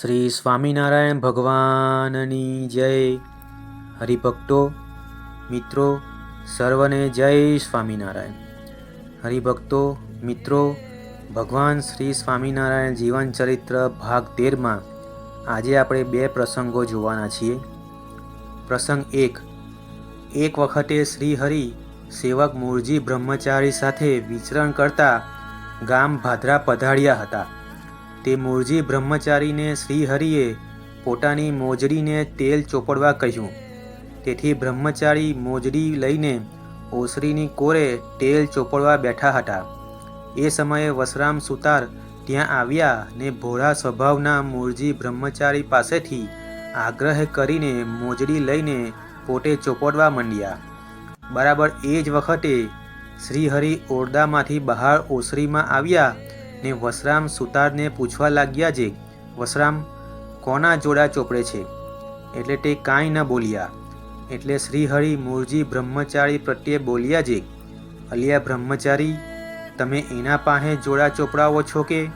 શ્રી સ્વામિનારાયણ ભગવાનની જય. હરિભક્તો, મિત્રો, સર્વને જય સ્વામિનારાયણ. હરિભક્તો, મિત્રો, ભગવાન શ્રી સ્વામિનારાયણ જીવન ચરિત્ર ભાગ તેરમાં આજે આપણે બે પ્રસંગો જોવાના છીએ. પ્રસંગ એક એક વખતે શ્રી હરિ સેવક મૂળજી બ્રહ્મચારી સાથે વિચરણ કરતા ગામ ભાદરા પધાર્યા હતા. તે મૂળજી બ્રહ્મચારીને શ્રીહરિએ પોતાની મોજડીને તેલ ચોપડવા કહ્યું. તેથી બ્રહ્મચારી મોજડી લઈને ઓસરીની કોરે તેલ ચોપડવા બેઠા હતા. એ સમયે વસરામ સુતાર ત્યાં આવ્યા ને ભોળા સ્વભાવના મૂળજી બ્રહ્મચારી પાસેથી આગ્રહ કરીને મોજડી લઈને પોતે ચોપડવા માંડ્યા. બરાબર એ જ વખતે શ્રીહરિ ઓરડામાંથી બહાર ઓસરીમાં આવ્યા ને વસરામ સુતારને પૂછવા લાગ્યા જે, વસરામ, કોના જોડા ચોપડે છે? એટલે તે કાંઈ ન બોલ્યા. એટલે શ્રીહરિ મૂળજી બ્રહ્મચારી પ્રત્યે બોલ્યા જે, અલિયા બ્રહ્મચારી, તમે એના પાસે જોડા ચોપડાવો છો કે?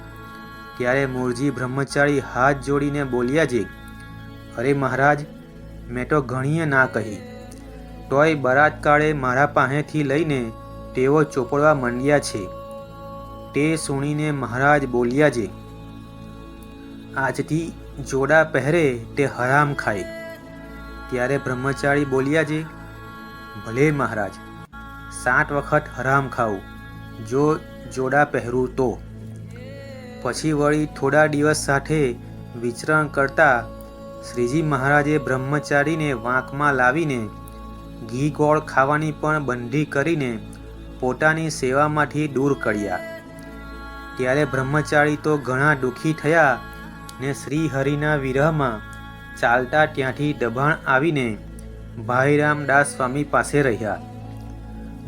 ત્યારે મૂળજી બ્રહ્મચારી હાથ જોડીને બોલ્યા જે, અરે મહારાજ, મેં તો ઘણીએ ના કહી. તોય બરાતકાળે મારા પાસેથી લઈને તેઓ ચોપડવા માંડ્યા છે. તે સુણીને મહારાજ બોલ્યા જે, આજથી જોડા પહેરે તે હરામ ખાય. ત્યારે બ્રહ્મચારી બોલ્યા જે, ભલે મહારાજ, સાત વખત હરામ ખાવું જો જોડા પહેરું તો. પછી વળી થોડા દિવસ સાથે વિચરણ કરતા શ્રીજી મહારાજે બ્રહ્મચારીને વાંકમાં લાવીને ઘી ગોળ ખાવાની પણ બંધી કરીને પોતાની સેવામાંથી દૂર કર્યા. ત્યારે બ્રહ્મચારી તો ઘણા દુઃખી થયા ને શ્રી હરિના વિરહમાં ચાલતા ત્યાંથી દબાણ આવીને ભાઈરામદાસ સ્વામી પાસે રહ્યા.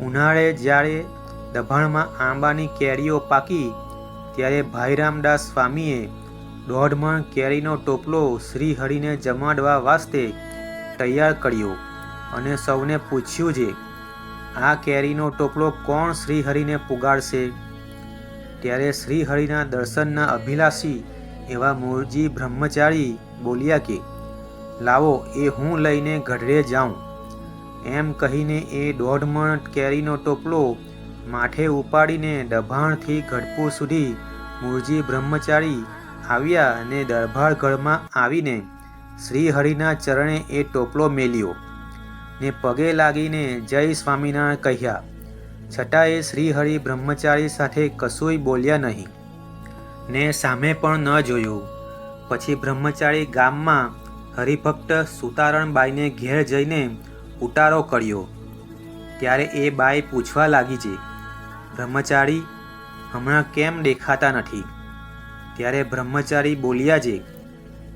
ઉનાળે જ્યારે દબાણમાં આંબાની કેરીઓ પાકી, ત્યારે ભાઈરામદાસ સ્વામીએ દોઢ મણ કેરીનો ટોપલો શ્રીહરિને જમાડવા વાસ્તે તૈયાર કર્યો અને સૌને પૂછ્યું છે આ કેરીનો ટોપલો કોણ શ્રીહરિને પુગાડશે? ત્યારે શ્રીહરિના દર્શનના અભિલાષી એવા મૂળજી બ્રહ્મચારી બોલ્યા કે, લાવો, એ હું લઈને ગઢડે જાઉં. એમ કહીને એ દોઢ મણ કેરીનો ટોપલો માથે ઉપાડીને દભાણથી ગઢપુર સુધી મૂળજી બ્રહ્મચારી આવ્યા અને દરબારગઢમાં આવીને શ્રીહરિના ચરણે એ ટોપલો મેલ્યો ને પગે લાગીને જય સ્વામિનારાયણ કહ્યા છતાંય શ્રીહરિ બ્રહ્મચારી સાથે કશુંય બોલ્યા નહીં. ને સામે પણ ન જોયું. પછી બ્રહ્મચારી ગામમાં હરિભક્ત સુતારણબાઈને ઘેર જઈને ઉતારો કર્યો. ત્યારે એ બાઈ પૂછવા લાગી છે બ્રહ્મચારી, હમણાં કેમ દેખાતા નથી? ત્યારે બ્રહ્મચારી બોલ્યા છે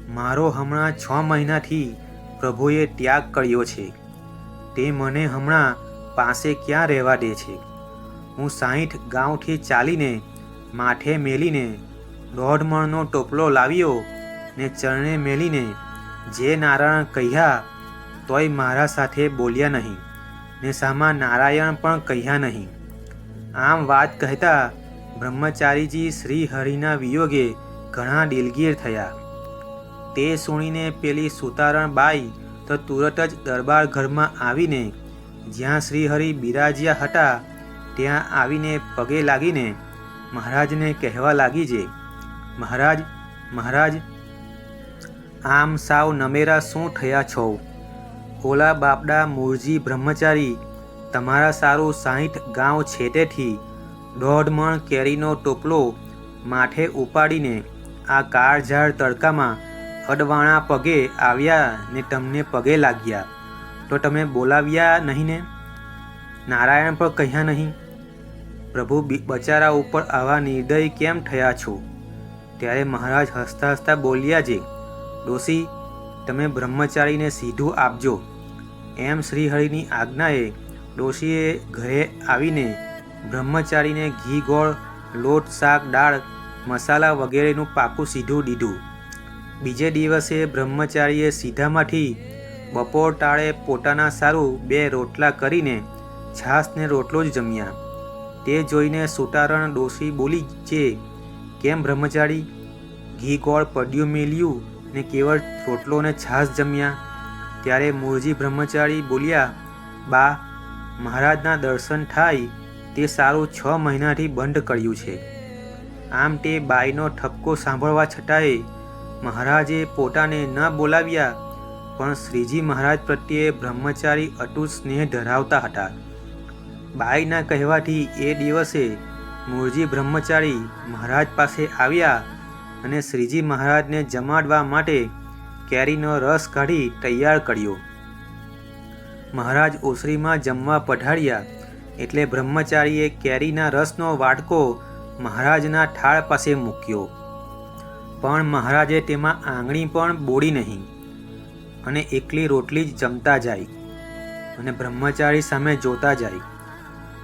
મારો હમણાં છ મહિનાથી પ્રભુએ ત્યાગ કર્યો છે. તે મને હમણાં પાસે ક્યાં રહેવા દે છે? હું સાહીઠ ગાંવથી ચાલીને માથે મેલીને દોઢ મણનો ટોપલો લાવ્યો ને ચરણે મેલીને, જે નારાયણ કહ્યા તોય મારા સાથે બોલ્યા નહીં ને સામા નારાયણ પણ કહ્યા નહીં. આમ વાત કહેતા બ્રહ્મચારીજી શ્રી હરિના વિયોગે ઘણા દિલગીર થયા. તે સુણીને પેલી સુતારણ બાઈ તો તુરત જ દરબાર ઘરમાં આવીને જ્યાં શ્રીહરિ બિરાજ્યા હતા, ત્યાં આવીને પગે લાગીને મહારાજને કહેવા લાગી છે મહારાજ મહારાજ, આમ સાવ નમેરા શું થયા છો? ઓલા બાપડા મૂળજી બ્રહ્મચારી, તમારા સારું સાહીઠ ગાંવ છેટેથી દોઢ મણ કેરીનો ટોપલો માથે ઉપાડીને આ કાળઝાળ તડકામાં અડવાણા પગે આવ્યા ને તમને પગે લાગ્યા. તો તમે બોલાવ્યા નહીં ને? નારાયણ પણ કહ્યા નહીં. પ્રભુ બચારા ઉપર આવા નિર્દય કેમ થયા છો? ત્યારે મહારાજ હસતા હસતા બોલ્યા છે ડોશી, તમે બ્રહ્મચારીને સીધું આપજો. એમ શ્રીહરિની આજ્ઞાએ ડોશીએ ઘરે આવીને બ્રહ્મચારીને ઘી, ગોળ, લોટ, શાક, દાળ, મસાલા વગેરેનું પાકું સીધું દીધું. બીજે દિવસે બ્રહ્મચારીએ સીધામાંથી બપોર ટાળે પોતાના સારું બે રોટલા કરીને છાસને રોટલો જ જમ્યા. તે જોઈને સુતારણ ડોશી બોલી, જે, કેમ બ્રહ્મચારી? ઘી ગોળ પડ્યું મેલ્યું ને કેવળ રોટલો ને છાશ જમ્યા? ત્યારે મૂળજી બ્રહ્મચારી બોલ્યા, બા, મહારાજના દર્શન થાય તે સારું છ મહિનાથી બંધ કર્યું છે. આમ તે બાઈનો ઠપકો સાંભળવા છતાંય મહારાજે પોતાને ન બોલાવ્યા પણ શ્રીજી મહારાજ પ્રત્યે બ્રહ્મચારી અટૂટ સ્નેહ ધરાવતા હતા. બાઈના કહેવાથી એ દિવસે મૂળજી બ્રહ્મચારી મહારાજ પાસે આવ્યા અને શ્રીજી મહારાજને જમાડવા માટે કેરીનો રસ કાઢી તૈયાર કર્યો. મહારાજ ઓસરીમાં જમવા પઢાડ્યા એટલે બ્રહ્મચારીએ કેરીના રસનો વાટકો મહારાજના ઠાળ પાસે મૂક્યો. પણ મહારાજે તેમાં આંગળી પણ બોડી નહીં. અને એકલી રોટલી જ જમતા જાય અને બ્રહ્મચારી સામે જોતા જાય.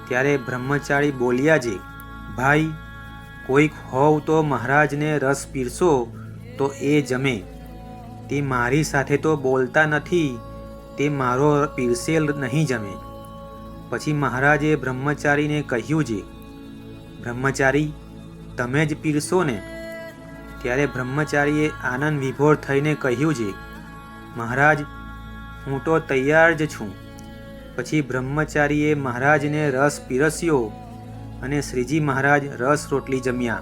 ત્યારે બ્રહ્મચારી બોલ્યા જે, ભાઈ, કોઈક હોવ તો મહારાજને રસ પીરસો તો એ જમે. તે મારી સાથે તો બોલતા નથી, તે મારો પીરસેલ નહીં જમે. પછી મહારાજે બ્રહ્મચારીને કહ્યું છે બ્રહ્મચારી, તમે જ પીરસો ને. ત્યારે બ્રહ્મચારીએ આનંદ વિભોર થઈને કહ્યું છે મહારાજ, હું તો તૈયાર જ છું. પછી બ્રહ્મચારીએ મહારાજને રસ પીરસ્યો અને શ્રીજી મહારાજ રસ રોટલી જમ્યા.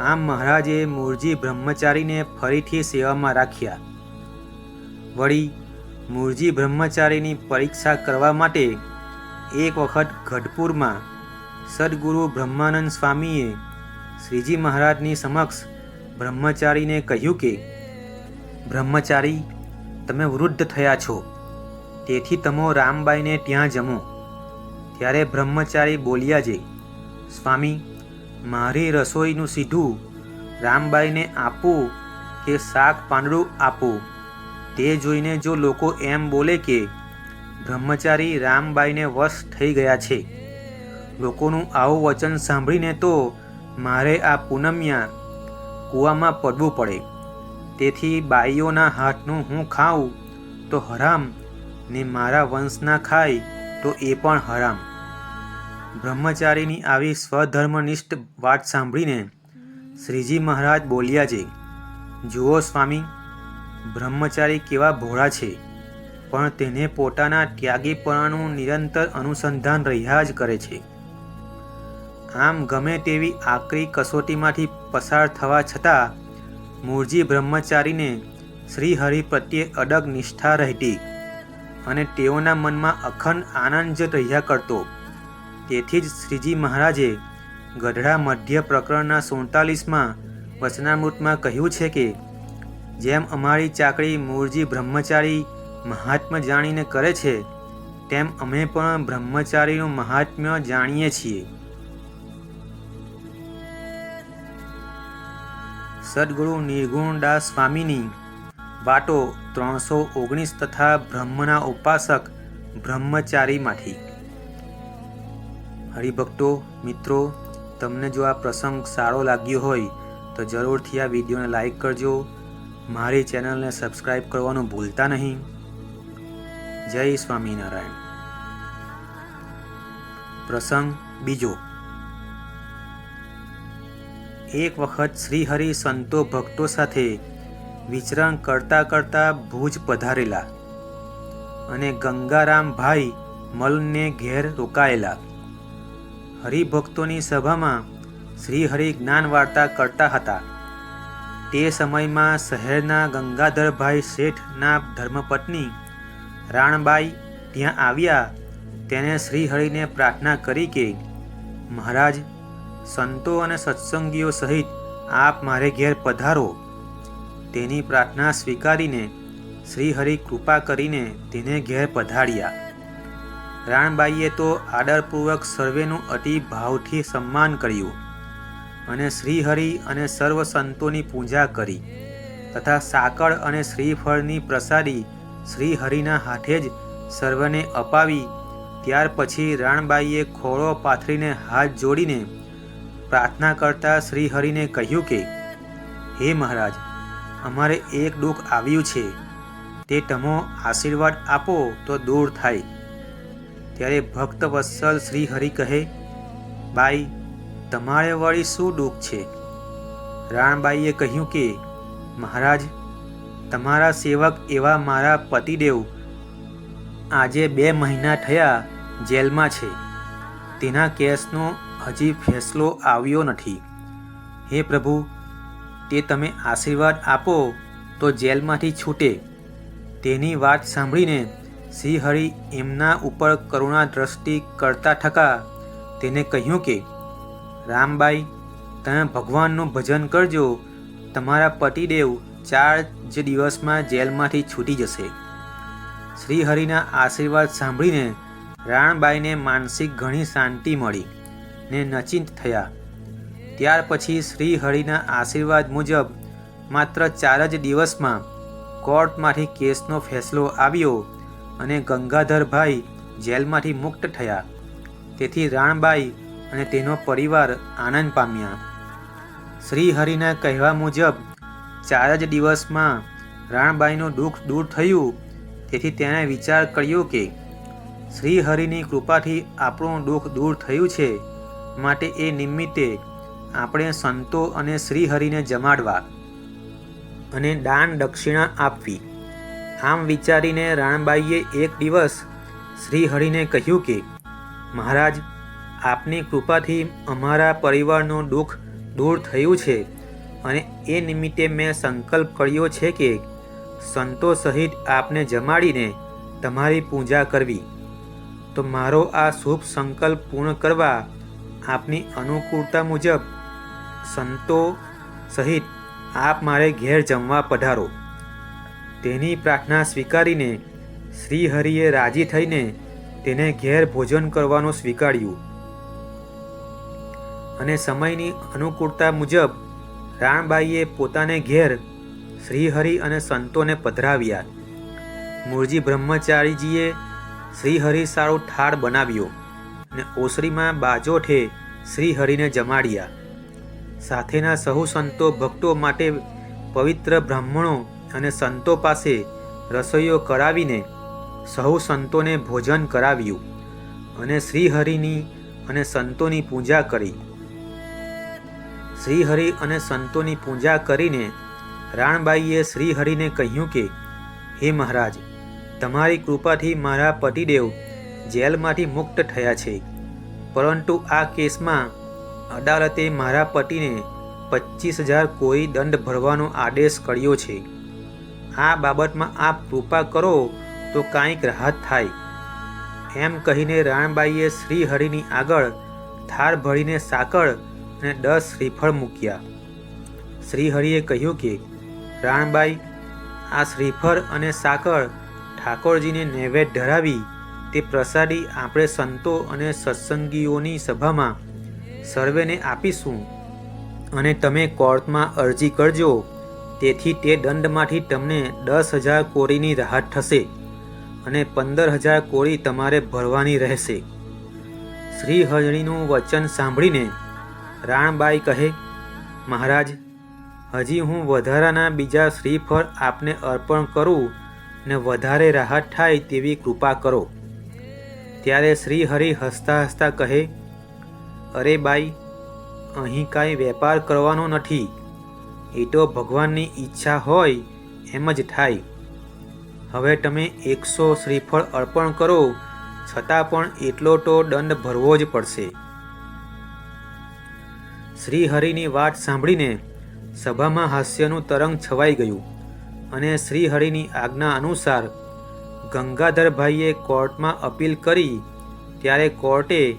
આમ મહારાજે મૂળજી બ્રહ્મચારીને ફરીથી સેવામાં રાખ્યા. વળી મૂળજી બ્રહ્મચારીની પરીક્ષા કરવા માટે એક વખત ગઢપુરમાં સદગુરુ બ્રહ્માનંદ સ્વામીએ શ્રીજી મહારાજની સમક્ષ બ્રહ્મચારીને કહ્યું કે બ્રહ્મચારી, તમે વૃદ્ધ થયા છો. તેથી તમો રામબાઈને ત્યાં જમો. ત્યારે બ્રહ્મચારી બોલ્યા જે, સ્વામી, મારી રસોઈનું સીધું રામબાઈને આપું કે શાક પાંદડું આપું. તે જોઈને જો લોકો એમ બોલે કે, બ્રહ્મચારી રામબાઈને વશ થઈ ગયા છે. લોકોનું આવું વચન સાંભળીને તો મારે આ પૂનમ્યા કૂવામાં પડવું પડે. તેથી બાઈઓના હાથનું હું ખાઉં, તો હરામ. ને મારા વંશના ખાય, તો એ પણ હરામ. બ્રહ્મચારીની આવી સ્વધર્મનિષ્ઠ વાત સાંભળીને શ્રીજી મહારાજ બોલ્યા છે, જુઓ સ્વામી, બ્રહ્મચારી કેવા ભોળા છે, પણ તેને પોતાના ત્યાગીપણાનું નિરંતર અનુસંધાન રહ્યા જ કરે છે. આમ ગમે તેવી આકરી કસોટીમાંથી પસાર થવા છતાં મૂળજી બ્રહ્મચારીને શ્રીહરિ પ્રત્યે અડગ નિષ્ઠા રહેતી અને તેઓના મનમાં અખંડ આનંદ જ રહ્યા કરતો. તેથી જ શ્રીજી મહારાજે ગઢડા મધ્ય પ્રકરણના સુડતાલીસમાં વચનામૃતમાં કહ્યું છે કે, જેમ અમારી ચાકરી મૂળજી બ્રહ્મચારી મહાત્મ્ય જાણીને કરે છે, તેમ અમે પણ બ્રહ્મચારીનું મહાત્મ્ય જાણીએ છીએ. સદગુરુ નિર્ગુણદાસ સ્વામીની વાટો ત્રણસો ઓગણીસ તથા બ્રહ્મના ઉપાસક બ્રહ્મચારીમાંથી. હરિભક્તો, મિત્રો, તમને જો આ પ્રસંગ સારો લાગ્યો હોય, તો જરૂરથી આ વિડીયોને લાઈક કરજો. મારી ચેનલને સબસ્ક્રાઈબ કરવાનું ભૂલતા નહીં. જય સ્વામિનારાયણ. પ્રસંગ બીજો. એક વખત શ્રીહરિ સંતો ભક્તો સાથે વિચરણ કરતા કરતા ભુજ પધારેલા અને ગંગારામભાઈ મલને ઘેર રોકાયેલા. હરિભક્તોની સભામાં શ્રીહરિ જ્ઞાન વાર્તા કરતા હતા. તે સમયમાં શહેરના ગંગાધરભાઈ શેઠના ધર્મપત્ની રાણબાઈ ત્યાં આવ્યા. તેણે શ્રીહરિને પ્રાર્થના કરી કે મહારાજ સંતો અને સત્સંગીઓ સહિત આપ મારે ઘેર પધારો. તેની પ્રાર્થના સ્વીકારીને શ્રીહરિ કૃપા કરીને તેને ઘેર પધાર્યા. રાણબાઈએ તો આદરપૂર્વક સર્વેનું અતિ ભાવથી સન્માન કર્યું અને શ્રીહરિ અને સર્વ સંતોની પૂજા કરી તથા સાકળ અને શ્રીફળની પ્રસાદી શ્રીહરિના હાથે જ સર્વને અપાવી. ત્યાર પછી રાણબાઈએ ખોળો પાથરીને હાથ જોડીને પ્રાર્થના કરતા શ્રીહરિને કહ્યું કે, હે મહારાજ, અમારે એક દુઃખ આવ્યું છે. તે તમો આશીર્વાદ આપો તો દૂર થાય. ત્યારે ભક્ત વત્સલ શ્રીહરિ કહે, બાઈ, તમારે વળી શું દુઃખ છે? રાણબાઈએ કહ્યું કે, મહારાજ, તમારા સેવક એવા મારા પતિદેવ આજે બે મહિના થયા જેલમાં છે. તેના કેસનો હજી ફેસલો આવ્યો નથી. હે પ્રભુ, તે તમે આશીર્વાદ આપો તો જેલમાંથી છૂટે. તેની વાત સાંભળીને શ્રીહરિ એમના ઉપર કરુણા દ્રષ્ટિ કરતા થકા તેને કહ્યું કે, રામબાઈ, તમે ભગવાનનું ભજન કરજો. તમારા પતિદેવ ચાર જ દિવસમાં જેલમાંથી છૂટી જશે. શ્રીહરિના આશીર્વાદ સાંભળીને રાણબાઈને માનસિક ઘણી શાંતિ મળી. ને નચિંત થયા. ત્યાર પછી શ્રીહરિના આશીર્વાદ મુજબ માત્ર ચાર જ દિવસમાં કોર્ટમાંથી કેસનો ફેસલો આવ્યો અને ગંગાધરભાઈ જેલમાંથી મુક્ત થયા. તેથી રાણબાઈ અને તેનો પરિવાર આનંદ પામ્યા. શ્રીહરિના કહેવા મુજબ ચાર જ દિવસમાં રાણબાઈનું દુઃખ દૂર થયું. તેથી તેણે વિચાર કર્યો કે શ્રીહરિની કૃપાથી આપણું દુઃખ દૂર થયું છે. માટે એ નિમિત્તે આપણે સંતો અને શ્રીહરિને જમાડવા અને દાન દક્ષિણા આપવી. આમ વિચારીને રાણબાઈએ એક દિવસ શ્રીહરિને કહ્યું કે, મહારાજ, આપની કૃપાથી અમારા પરિવારનું દુઃખ દૂર થયું છે અને એ નિમિત્તે મેં સંકલ્પ કર્યો છે કે સંતો સહિત આપને જમાડીને તમારી પૂજા કરવી. તો મારો આ શુભ સંકલ્પ પૂર્ણ કરવા આપની અનુકૂળતા મુજબ સંતો સહિત આપ મારે ઘેર જમવા પધારો. તેની પ્રાર્થના સ્વીકારીને શ્રીહરિએ રાજી થઈને તેને ઘેર ભોજન કરવાનું સ્વીકાર્યું. અને સમયની અનુકૂળતા મુજબ રાણબાઈએ પોતાને ઘેર શ્રીહરિ અને સંતોને પધરાવ્યા. મૂળજી બ્રહ્મચારીજીએ શ્રીહરિ સારો ઠાળ બનાવ્યો. અને ઓસરીમાં બાજોઠે શ્રીહરિને જમાડ્યા. સાથેના સહુ સંતો ભક્તો માટે પવિત્ર બ્રાહ્મણો અને સંતો પાસે રસોઈઓ કરાવીને સહુ સંતોને ભોજન કરાવ્યું અને શ્રીહરિની અને સંતોની પૂજા કરી. શ્રીહરિ અને સંતોની પૂજા કરીને રાણબાઈએ શ્રીહરિને કહ્યું કે, હે મહારાજ, તમારી કૃપાથી મારા પતિદેવ જેલમાંથી મુક્ત થયા છે. પરંતુ આ કેસમાં અદાલતે મારા પતિને પચીસ હજાર કોઈ દંડ ભરવાનો આદેશ કર્યો છે. આ બાબતમાં આપ કૃપા કરો તો કાંઈક રાહત થાય. એમ કહીને રાણબાઈએ શ્રીહરિની આગળ થાર ભરીને સાકળ અને દસ શ્રીફળ મૂક્યા. શ્રીહરિએ કહ્યું કે, રાણબાઈ, આ શ્રીફળ અને સાકળ ઠાકોરજીને નૈવેદ્ય ધરાવી તે પ્રસાદી આપણે સંતો અને સત્સંગીઓની સભામાં સર્વેને આપીશું અને તમે કોર્ટમાં અરજી કરજો. તેથી તે દંડમાંથી તમને દસ હજાર કોરીની રાહત થશે અને પંદર હજાર કોરી તમારે ભરવાની રહેશે. શ્રી હરિનું વચન સાંભળીને રાણબાઈ કહે, મહારાજ, હજી હું વધારાના બીજા શ્રીફળ આપને અર્પણ કરું ને વધારે રાહત થાય તેવી કૃપા કરો. ત્યારે શ્રીહરિ હસતા હસતા કહે, અરે બાઈ, અહીં કાંઈ વેપાર કરવાનો નથી. એ તો ભગવાનની ઈચ્છા હોય એમ જ થાય. હવે તમે એકસો શ્રીફળ અર્પણ કરો, છતાં પણ એટલો તો દંડ ભરવો જ પડશે. શ્રીહરિની વાત સાંભળીને સભામાં હાસ્યનું તરંગ છવાઈ ગયું અને શ્રીહરિની આજ્ઞા અનુસાર ગંગાધરભાઈએ કોર્ટમાં અપીલ કરી, ત્યારે કોર્ટે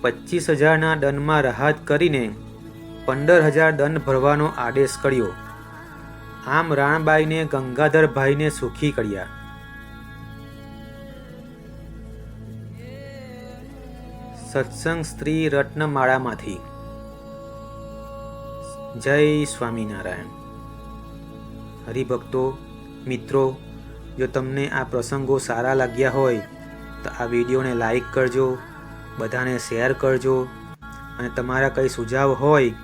પચીસ હજારના દંડમાં રાહત કરીને પંદર હજાર દંડ ભરવાનો આદેશ કર્યો. આમ રાણબાઈને ગંગાધરભાઈને સુખી કર્યા. સત્સંગ સ્ત્રી રત્નમાળામાંથી. જય સ્વામિનારાયણ. હરિભક્તો, મિત્રો જો તમને આ પ્રસંગો સારા લાગ્યા હોય, તો આ વિડીયોને લાઈક કરજો, બધાને શેર કરજો, અને તમારા કંઈ સુઝાવ હોય,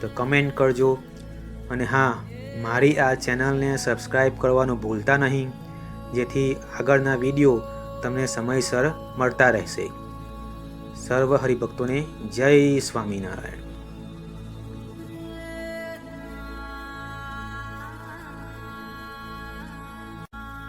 તો કમેન્ટ કરજો. અને હા, મારી આ ચેનલને સબસ્ક્રાઈબ કરવાનું ભૂલતા નહીં, જેથી આગળના વીડિયો તમને સમયસર મળતા રહેશે. સર્વ હરિભક્તોને જય સ્વામિનારાયણ.